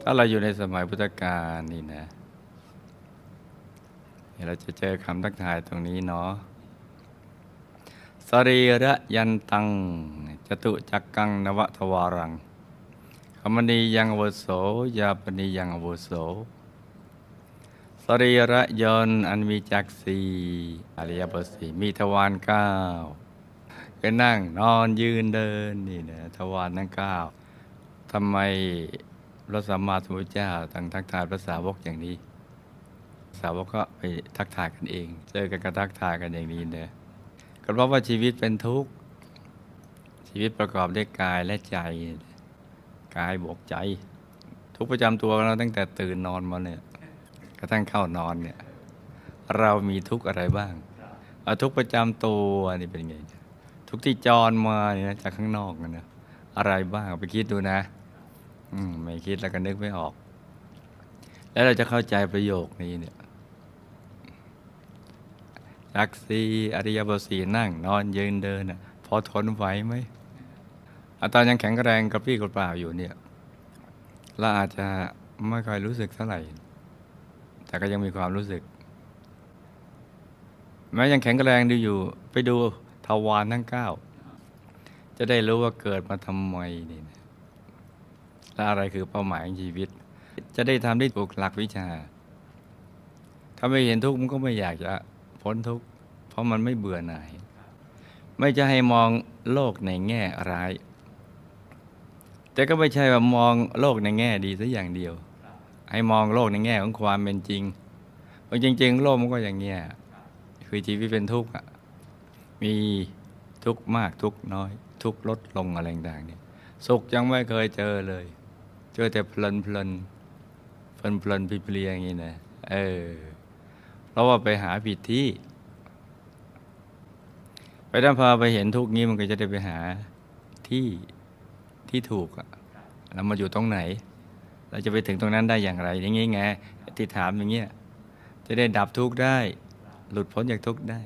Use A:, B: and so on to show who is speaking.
A: ถ้าเราอยู่ในสมัยพุทธกาลนี่นะเดี๋ยวเราจะเจอคำทักทายตรงนี้เนาะสรีระยันตังจตุจักกังนวทวารังคมณียังอวโสยาปณียังอวโสสรีระยนอันมีจักสีอริยบสีมีทวารเก้าก็นั่งนอนยืนเดินนี่นะทวารทั้งเก้าทำไม พระสัมมาสัมพุทธเจ้าตั้งทักทายพระสาวกอย่างนี้ สาวกก็ไปทักทายกันเอง เจอกันก็ทักทายกันอย่างนี้เนอะก็เพราะว่าชีวิตเป็นทุกข์ชีวิตประกอบด้วยกายและใจ กายบวกใจ ทุกประจำตัวเราตั้งแต่ตื่นนอนมาเนี่ยกระทั่งเข้านอนเนี่ยเรามีทุกข์อะไรบ้างเอาทุกประจำตัวนี่เป็นไง ทุกที่จรมาเนี่ยจากข้างนอกนะอะไรบ้างไปคิดดูนะ อืมไม่คิดแล้วก็นึกไม่ออก แล้วเราจะเข้าใจประโยคนี้เนี่ยจักสีอริยบทสีนั่ง นอนยืนเดินน่ะพอทนไหวไหมอาตอนยังแข็งแรงกระปรี้กระเปล่าอยู่เนี่ยเราอาจจะไม่ค่อยรู้สึกเท่าไหร่ แต่ก็ยังมีความรู้สึก แม้ยังแข็งแรงดูอยู่ ไปดูทวารทั้งเก้า จะได้รู้ว่าเกิดมาทำไมนี่ และอะไรคือเป้าหมายของชีวิต จะได้ทำได้ถูกหลักวิชา ถ้าไม่เห็นทุกข์มันก็ไม่อยากจะพ้นทุกข์เพราะมันไม่เบื่อหน่าย ไม่จะให้มองโลกในแง่ร้าย แต่ก็ไม่ใช่ว่ามองโลกในแง่ดีซะอย่างเดียว ให้มองโลกในแง่ของความเป็นจริงเพราะจริง ๆ โลกมันก็อย่างเงี้ยคือชีวิตเป็นทุกข์มีทุกข์มากทุกข์น้อย ทุกข์ลดลงอะไรต่างๆเนี่ยสุขยังไม่เคยเจอเลย จอแต่เพลินเพลินเพลินเพลินเพลียอย่างนี้นะเออเพราะว่าไปหาผิดที่ ไปถ้าพาไปเห็นทุกข์นี้มันก็จะได้ไปหาที่ที่ถูกอะแล้วมาอยู่ตรงไหน เราจะไปถึงตรงนั้นได้อย่างไร อย่างงี้ไงที่ถามอย่างเงี้ยจะได้ดับทุกข์ได้ หลุดพ้นจากทุกข์ได้